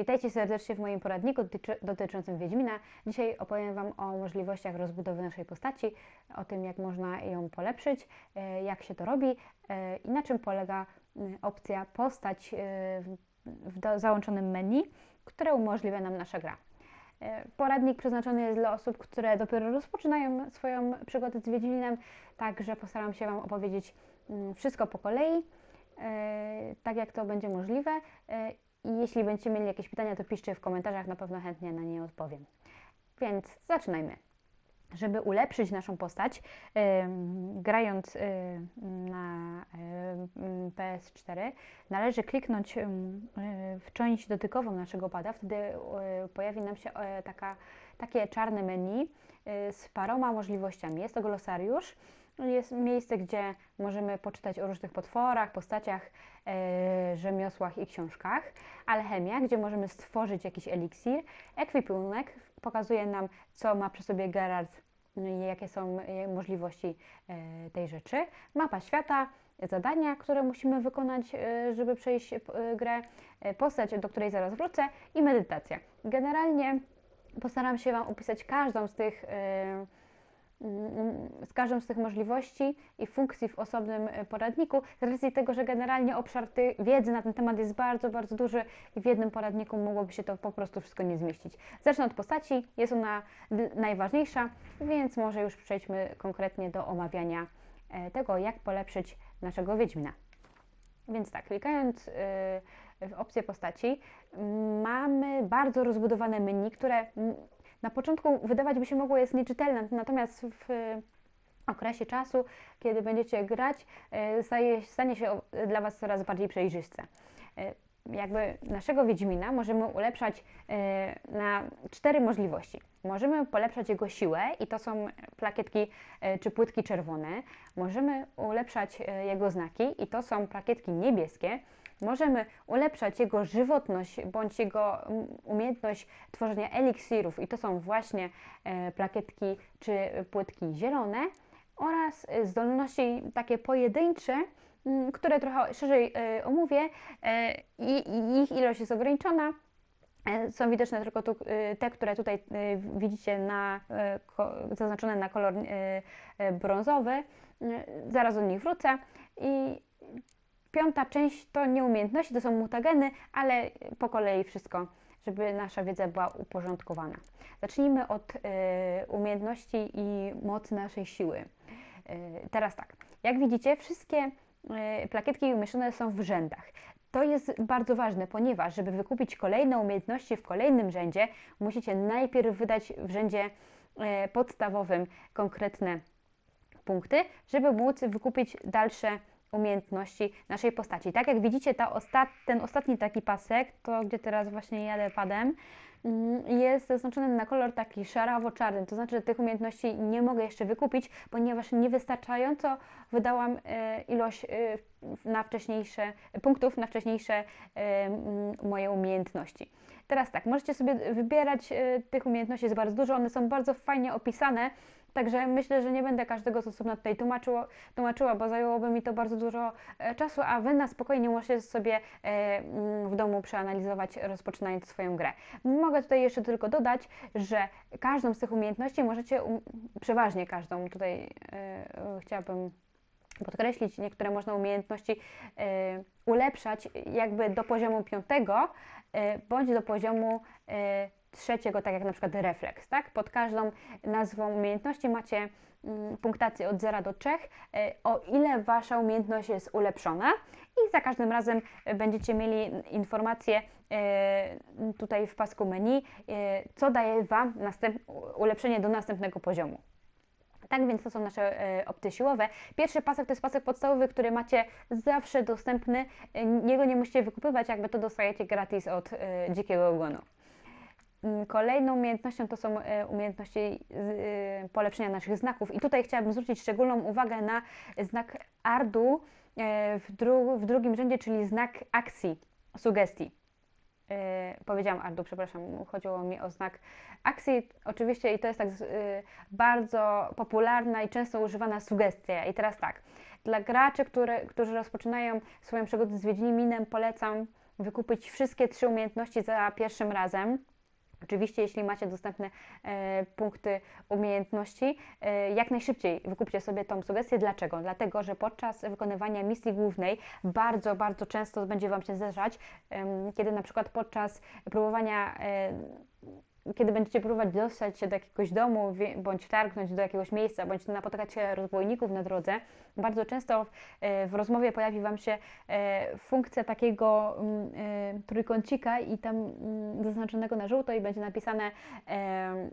Witajcie serdecznie w moim poradniku dotyczy, dotyczącym Wiedźmina. Dzisiaj opowiem Wam o możliwościach rozbudowy naszej postaci, o tym jak można ją polepszyć, e, jak się to robi e, i na czym polega opcja postać e, w załączonym menu, które umożliwia nam nasza gra. Poradnik przeznaczony jest dla osób, które dopiero rozpoczynają swoją przygodę z Wiedźminem, także postaram się Wam opowiedzieć wszystko po kolei, tak jak to będzie możliwe i jeśli będziecie mieli jakieś pytania, to piszcie w komentarzach, na pewno chętnie na nie odpowiem. Więc zaczynajmy. Żeby ulepszyć naszą postać, yy, grając yy, na yy, PS4, należy kliknąć w część dotykową naszego pada. Wtedy pojawi nam się taka, takie czarne menu z paroma możliwościami. Jest to glosariusz, jest miejsce, gdzie możemy poczytać o różnych potworach, postaciach, e, rzemiosłach i książkach. Alchemia, gdzie możemy stworzyć jakiś eliksir. Ekwipunek pokazuje nam, co ma przy sobie Geralt i jakie są e, możliwości e, tej rzeczy. Mapa świata, zadania, które musimy wykonać, e, żeby przejść e, grę, e, postać, do której zaraz wrócę i medytacja. Generalnie postaram się Wam opisać każdą z tych z każdą z tych możliwości i funkcji w osobnym e, poradniku, z racji tego, że generalnie obszar tej wiedzy na ten temat jest bardzo, bardzo duży i w jednym poradniku mogłoby się to po prostu wszystko nie zmieścić. Zacznę od postaci, jest ona najważniejsza, więc może już przejdźmy konkretnie do omawiania e, tego, jak polepszyć naszego Wiedźmina. Więc tak, klikając e, w opcję postaci, mamy bardzo rozbudowane menu, które na początku wydawać by się mogło jest nieczytelne, natomiast w okresie czasu, kiedy będziecie grać, e, stanie się dla Was coraz bardziej przejrzyste. E, jakby naszego Wiedźmina możemy ulepszać e, na cztery możliwości. Możemy polepszać jego siłę i to są plakietki czy płytki czerwone. Możemy ulepszać jego znaki i to są plakietki niebieskie. Możemy ulepszać jego żywotność bądź jego umiejętność tworzenia eliksirów i to są właśnie e, plakietki czy płytki zielone oraz zdolności takie pojedyncze, które trochę szerzej e, omówię e, i ich ilość jest ograniczona. Są widoczne tylko tu, te, które tutaj widzicie na, zaznaczone na kolor brązowy. Zaraz do nich wrócę. I Piąta część to nie umiejętności, to są mutageny, ale po kolei wszystko, żeby nasza wiedza była uporządkowana. Zacznijmy od y, umiejętności i mocy naszej siły. Y, teraz tak, jak widzicie, wszystkie y, plakietki umieszczone są w rzędach. To jest bardzo ważne, ponieważ żeby wykupić kolejne umiejętności w kolejnym rzędzie, musicie najpierw wydać w rzędzie podstawowym konkretne punkty, żeby móc wykupić dalsze umiejętności naszej postaci. Tak jak widzicie, ta ostat, ten ostatni taki pasek, to gdzie teraz właśnie jadę padem, mm, jest zaznaczony na kolor taki szarawo-czarny, to znaczy, że tych umiejętności nie mogę jeszcze wykupić, ponieważ niewystarczająco wydałam e, ilość e, na wcześniejsze, punktów na wcześniejsze e, moje umiejętności. Teraz tak, możecie sobie wybierać tych umiejętności, jest bardzo dużo, one są bardzo fajnie opisane, Także myślę, że nie będę każdego z osobna tutaj tłumaczyło, tłumaczyła, bo zajęłoby mi to bardzo dużo e, czasu, a Wy na spokojnie możecie sobie e, mm, w domu przeanalizować, rozpoczynając swoją grę. Mogę tutaj jeszcze tylko dodać, że każdą z tych umiejętności możecie, przeważnie każdą, tutaj e, chciałabym podkreślić, niektóre można umiejętności ulepszać jakby do poziomu piątego, bądź do poziomu trzeciego, tak jak na przykład refleks, tak? Pod każdą nazwą umiejętności macie mm, punktację od 0 do 3, e, o ile Wasza umiejętność jest ulepszona i za każdym razem będziecie mieli informację e, tutaj w pasku menu, e, co daje Wam ulepszenie do następnego poziomu. Tak więc to są nasze e, opty siłowe. Pierwszy pasek to jest pasek podstawowy, który macie zawsze dostępny. Niego nie musicie wykupywać, jakby to dostajecie gratis od dzikiego ogonu. Mm, kolejną umiejętnością to są e, umiejętności e, polepszenia naszych znaków. I tutaj chciałabym zwrócić szczególną uwagę na znak ARDU e, w, dru w drugim rzędzie, czyli znak akcji, sugestii. powiedziałam ARDU, przepraszam, chodziło mi o znak akcji. Oczywiście i to jest tak bardzo popularna i często używana sugestia. I teraz tak, dla graczy, które, którzy rozpoczynają swoją przygodę z Wiedźminem polecam wykupić wszystkie trzy umiejętności za pierwszym razem. Oczywiście, jeśli macie dostępne e, punkty umiejętności, e, jak najszybciej wykupcie sobie tą sugestię. Dlaczego? Dlatego, że podczas wykonywania misji głównej bardzo, bardzo często będzie Wam się zdarzać, e, kiedy na przykład podczas próbowania kiedy będziecie próbować dostać się do jakiegoś domu, bądź wtargnąć do jakiegoś miejsca, bądź napotkać się rozbójników na drodze, bardzo często w, e, w rozmowie pojawi Wam się e, funkcja takiego mm, e, trójkącika i tam mm, zaznaczonego na żółto i będzie napisane, mm,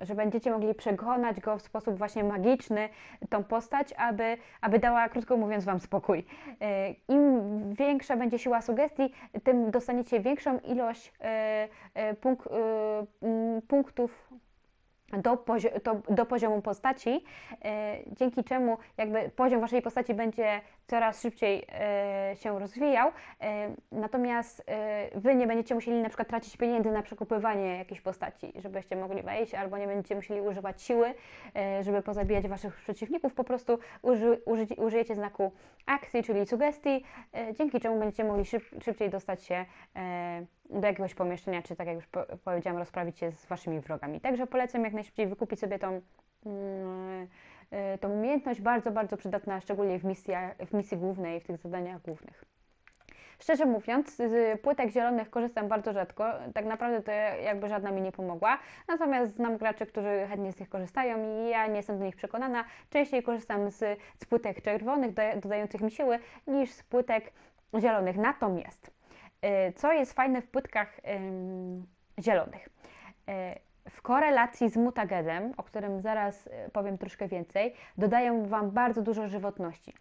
że będziecie mogli przekonać go w sposób właśnie magiczny, tą postać, aby, aby dała, krótko mówiąc, Wam spokój. Im większa będzie siła sugestii, tym dostaniecie większą ilość punktów punktów do, pozi do, do, poziomu postaci, e, dzięki czemu jakby poziom Waszej postaci będzie coraz szybciej e, się rozwijał, e, natomiast Wy nie będziecie musieli na przykład tracić pieniędzy na przekupywanie jakiejś postaci, żebyście mogli wejść, albo nie będziecie musieli używać siły, żeby pozabijać Waszych przeciwników, po prostu uży, uży, użyjecie znaku akcji, czyli sugestii, dzięki czemu będziecie mogli szyb, szybciej dostać się do jakiegoś pomieszczenia, czy tak jak już powiedziałam, rozprawić się z Waszymi wrogami. Także polecam jak najszybciej wykupić sobie tą, mm, e, tą umiejętność, bardzo, bardzo przydatna, szczególnie w, misjach, w misji głównej, w tych zadaniach głównych. Szczerze mówiąc, z płytek zielonych korzystam bardzo rzadko, tak naprawdę to jakby żadna mi nie pomogła, natomiast znam graczy, którzy chętnie z nich korzystają i ja nie jestem do nich przekonana. Częściej korzystam z, z płytek czerwonych, dodających mi siły, niż z płytek zielonych. Natomiast E, co jest fajne w płytkach zielonych? W korelacji z mutagedem, o którym zaraz e, powiem troszkę więcej, dodają Wam bardzo dużo żywotności.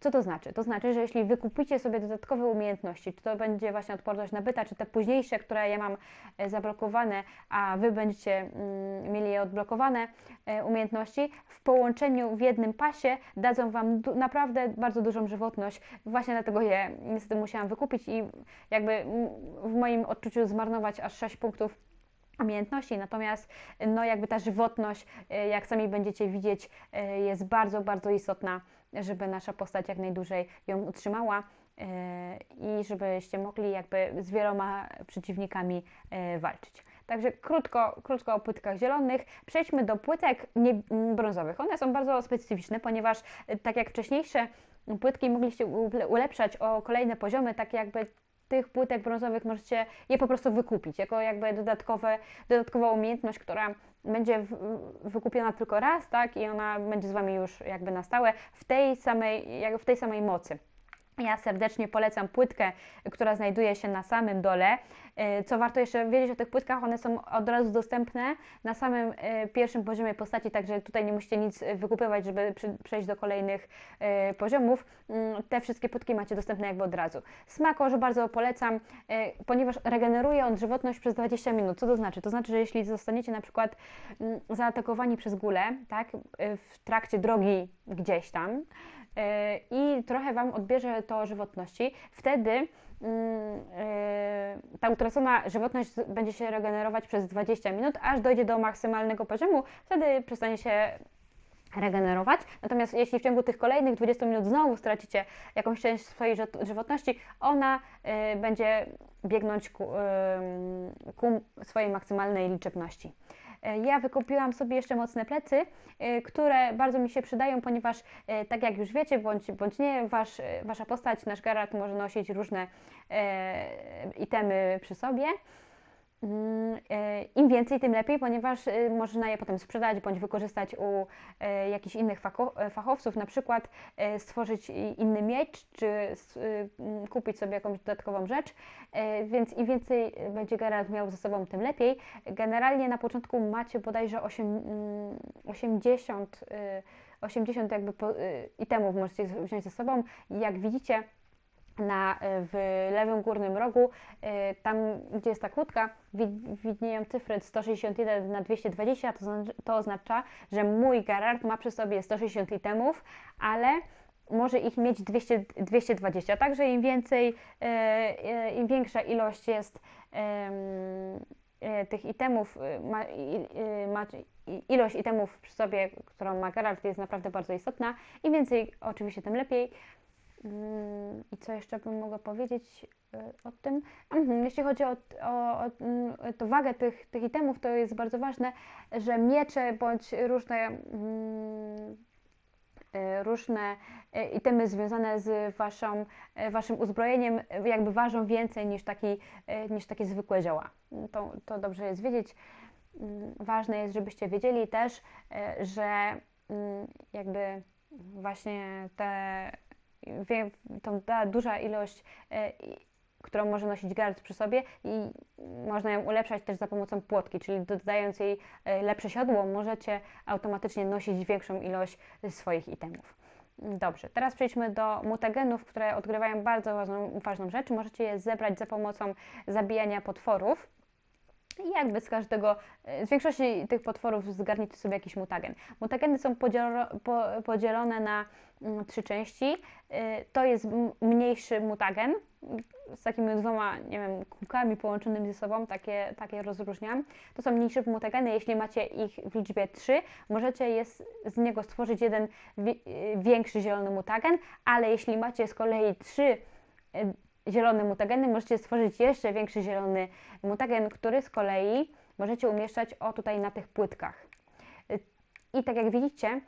Co to znaczy? To znaczy, że jeśli wykupicie sobie dodatkowe umiejętności, czy to będzie właśnie odporność na byta, czy te późniejsze, które ja mam e, zablokowane, a Wy będziecie mm, mieli je odblokowane e, umiejętności, w połączeniu w jednym pasie dadzą Wam naprawdę bardzo dużą żywotność. Właśnie dlatego je niestety musiałam wykupić i jakby w moim odczuciu zmarnować aż 6 punktów umiejętności, natomiast no jakby ta żywotność, e, jak sami będziecie widzieć, jest bardzo, bardzo istotna żeby nasza postać jak najdłużej ją utrzymała e, i żebyście mogli jakby z wieloma przeciwnikami e, walczyć. Także krótko, krótko o płytkach zielonych. Przejdźmy do płytek brązowych. One są bardzo specyficzne, ponieważ e, tak jak wcześniejsze płytki mogliście ulepszać o kolejne poziomy, tak jakby tych płytek brązowych możecie je po prostu wykupić, jako jakby dodatkowe, dodatkowa umiejętność, która będzie wykupiona tylko raz, tak, i ona będzie z Wami już jakby na stałe w tej samej, jak w tej samej mocy. Ja serdecznie polecam płytkę, która znajduje się na samym dole. E, co warto jeszcze wiedzieć o tych płytkach, one są od razu dostępne na samym e, pierwszym poziomie postaci, także tutaj nie musicie nic wykupywać, żeby przejść do kolejnych e, poziomów. Mm, te wszystkie płytki macie dostępne jakby od razu. Smakorze bardzo polecam, ponieważ regeneruje on żywotność przez 20 minut. Co to znaczy? To znaczy, że jeśli zostaniecie na przykład mm, zaatakowani przez gulę, tak, w trakcie drogi gdzieś tam, i trochę Wam odbierze to żywotności, wtedy mm, e, ta utracona żywotność będzie się regenerować przez 20 minut, aż dojdzie do maksymalnego poziomu, wtedy przestanie się regenerować. Natomiast jeśli w ciągu tych kolejnych 20 minut znowu stracicie jakąś część swojej żywotności, ona y, będzie biegnąć ku, y, ku swojej maksymalnej liczebności. E, ja wykupiłam sobie jeszcze mocne plecy, e, które bardzo mi się przydają, ponieważ e, tak jak już wiecie, bądź, bądź nie, wasz, wasza postać, nasz Geralt może nosić różne itemy przy sobie. Mm, e, Im więcej, tym lepiej, ponieważ e, można je potem sprzedać bądź wykorzystać u e, jakichś innych fachowców, na przykład stworzyć inny miecz, czy mm, kupić sobie jakąś dodatkową rzecz, więc im więcej będzie Geralt miał ze sobą, tym lepiej. Generalnie na początku macie bodajże 8, 80, 80 jakby itemów możecie wziąć ze sobą. Jak widzicie, na, w lewym górnym rogu, y, tam gdzie jest ta kłódka, widnieją cyfry 161 na 220, to, to oznacza, że mój Gerard ma przy sobie 160 itemów, ale może ich mieć 200, 220. Także im więcej, y, im większa ilość jest tych itemów, ma, ma, ilość itemów przy sobie, którą ma Geralt jest naprawdę bardzo istotna. Im więcej oczywiście, tym lepiej. Mm, I co jeszcze bym mogła powiedzieć y, o tym? Mhm, jeśli chodzi o, o, o mm, to wagę tych, tych itemów, to jest bardzo ważne, że miecze bądź różne mm, y, różne y, itemy związane z waszą, waszym uzbrojeniem jakby ważą więcej niż, taki, niż takie zwykłe zioła. To, to dobrze jest wiedzieć. Ważne jest, żebyście wiedzieli też, że jakby właśnie te tą, ta duża ilość, e, którą może nosić gard przy sobie i można ją ulepszać też za pomocą płotki, czyli dodając jej e, lepsze siodło, możecie automatycznie nosić większą ilość swoich itemów. Dobrze, teraz przejdźmy do mutagenów, które odgrywają bardzo ważną, ważną rzecz. Możecie je zebrać za pomocą zabijania potworów. I jakby z każdego, z większości tych potworów zgarnijcie sobie jakiś mutagen. Mutageny są podzielone na mm, trzy części. Y, to jest mniejszy mutagen z takimi dwoma, nie wiem, kółkami połączonymi ze sobą, takie, takie rozróżniam. To są mniejsze mutageny, jeśli macie ich w liczbie 3, możecie jest, z niego stworzyć jeden y, większy zielony mutagen, ale jeśli macie z kolei 3 zielone mutageny, możecie stworzyć jeszcze większy zielony mutagen, który z kolei możecie umieszczać o tutaj na tych płytkach. I tak jak widzicie,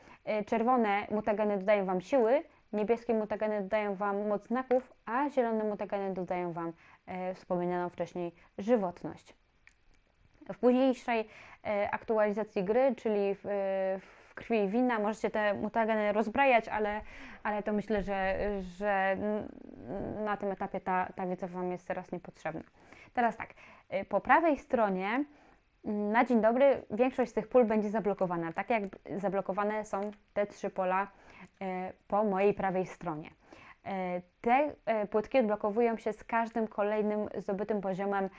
czerwone mutageny dodają Wam siły, niebieskie mutageny dodają Wam moc znaków, a zielone mutageny dodają Wam e, wspomnianą wcześniej żywotność. W późniejszej e, aktualizacji gry, czyli w, w krwi wina. Możecie te mutageny rozbrajać, ale, ale to myślę, że, że na tym etapie ta, ta wiedza Wam jest teraz niepotrzebna. Teraz tak, y, po prawej stronie mm, na dzień dobry większość z tych pól będzie zablokowana, tak jak zablokowane są te trzy pola y, po mojej prawej stronie. Y, te płytki odblokowują się z każdym kolejnym zdobytym poziomem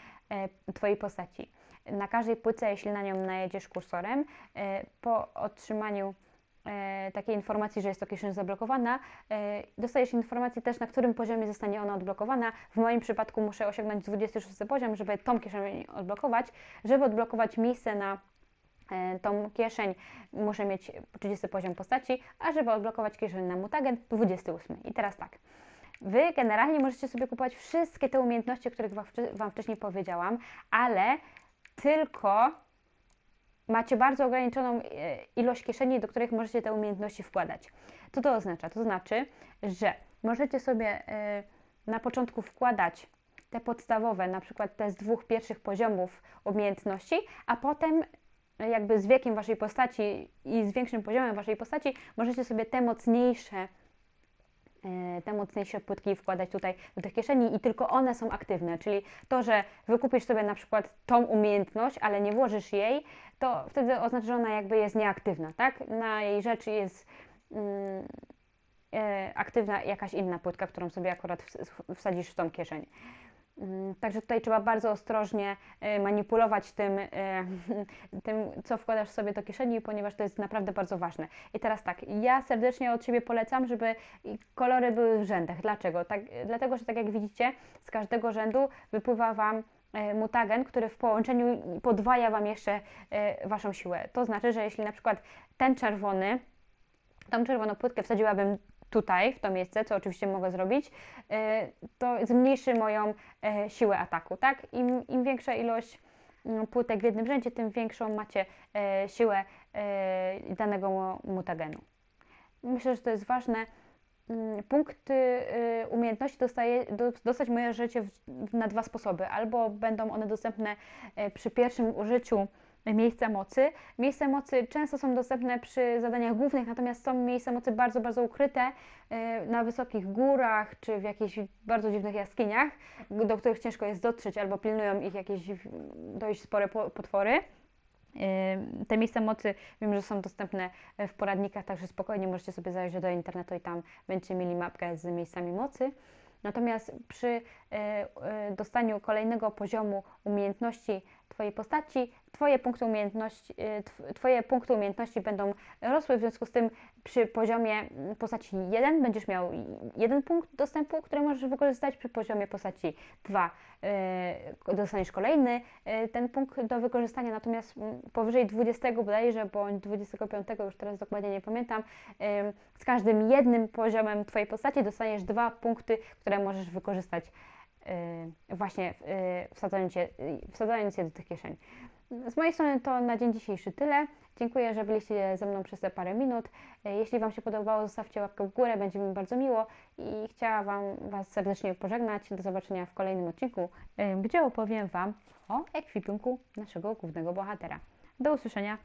Twojej postaci na każdej płyce, jeśli na nią najedziesz kursorem, e, po otrzymaniu e, takiej informacji, że jest to kieszeń zablokowana, e, dostajesz informację też, na którym poziomie zostanie ona odblokowana. W moim przypadku muszę osiągnąć 26 poziom, żeby tą kieszeń odblokować. Żeby odblokować miejsce na tą kieszeń muszę mieć 30 poziom postaci, a żeby odblokować kieszeń na mutagen 28. I teraz tak. Wy generalnie możecie sobie kupować wszystkie te umiejętności, o których Wam wcześniej powiedziałam, ale tylko macie bardzo ograniczoną e, ilość kieszeni, do których możecie te umiejętności wkładać. Co to oznacza? To znaczy, że możecie sobie e, na początku wkładać te podstawowe, na przykład te z dwóch pierwszych poziomów umiejętności, a potem jakby z wiekiem waszej postaci i z większym poziomem waszej postaci możecie sobie te mocniejsze E, te mocniejsze płytki wkładać tutaj do tych kieszeni i tylko one są aktywne, czyli to, że wykupisz sobie na przykład tą umiejętność, ale nie włożysz jej, to wtedy oznacza, że ona jakby jest nieaktywna, tak? Na jej rzeczy jest mm, e, aktywna jakaś inna płytka, którą sobie akurat wsadzisz w tą kieszeń. Mm, także tutaj trzeba bardzo ostrożnie e, manipulować tym, e, tym, co wkładasz sobie do kieszeni, ponieważ to jest naprawdę bardzo ważne. I teraz tak, ja serdecznie od siebie polecam, żeby kolory były w rzędach. Dlaczego? Tak, dlatego, że tak jak widzicie, z każdego rzędu wypływa Wam e, mutagen, który w połączeniu podwaja Wam jeszcze Waszą siłę. To znaczy, że jeśli na przykład ten czerwony, tą czerwoną płytkę wsadziłabym tutaj, w to miejsce, co oczywiście mogę zrobić, e, to zmniejszy moją e, siłę ataku, tak? Im, im większa ilość mm, płytek w jednym rzędzie, tym większą macie e, siłę danego mutagenu. Myślę, że to jest ważne. Mm, punkty umiejętności dostaje, dostać moje życie na dwa sposoby. Albo będą one dostępne przy pierwszym użyciu miejsca mocy. Miejsca mocy często są dostępne przy zadaniach głównych, natomiast są miejsca mocy bardzo, bardzo ukryte e, na wysokich górach czy w jakichś bardzo dziwnych jaskiniach, do których ciężko jest dotrzeć albo pilnują ich jakieś dość spore potwory. E, te miejsca mocy wiem, że są dostępne w poradnikach, także spokojnie możecie sobie zajrzeć do internetu i tam będziecie mieli mapkę z miejscami mocy. Natomiast przy e, dostaniu kolejnego poziomu umiejętności Twojej postaci, Twoje punkty umiejętności, y, tw- Twoje punkty umiejętności będą rosły, w związku z tym przy poziomie mm, postaci 1 będziesz miał jeden punkt dostępu, który możesz wykorzystać, przy poziomie postaci 2 y, dostaniesz kolejny y, ten punkt do wykorzystania, natomiast mm, powyżej 20 bodajże, bądź 25, już teraz dokładnie nie pamiętam, z każdym jednym poziomem Twojej postaci dostaniesz dwa punkty, które możesz wykorzystać właśnie y, wsadzając je, y, wsadzając je do tych kieszeni. Z mojej strony to na dzień dzisiejszy tyle. Dziękuję, że byliście ze mną przez te parę minut. Y, Jeśli Wam się podobało, zostawcie łapkę w górę, będzie mi bardzo miło i chciałam wam, Was serdecznie pożegnać. Do zobaczenia w kolejnym odcinku, y, gdzie opowiem Wam o ekwipunku naszego głównego bohatera. Do usłyszenia.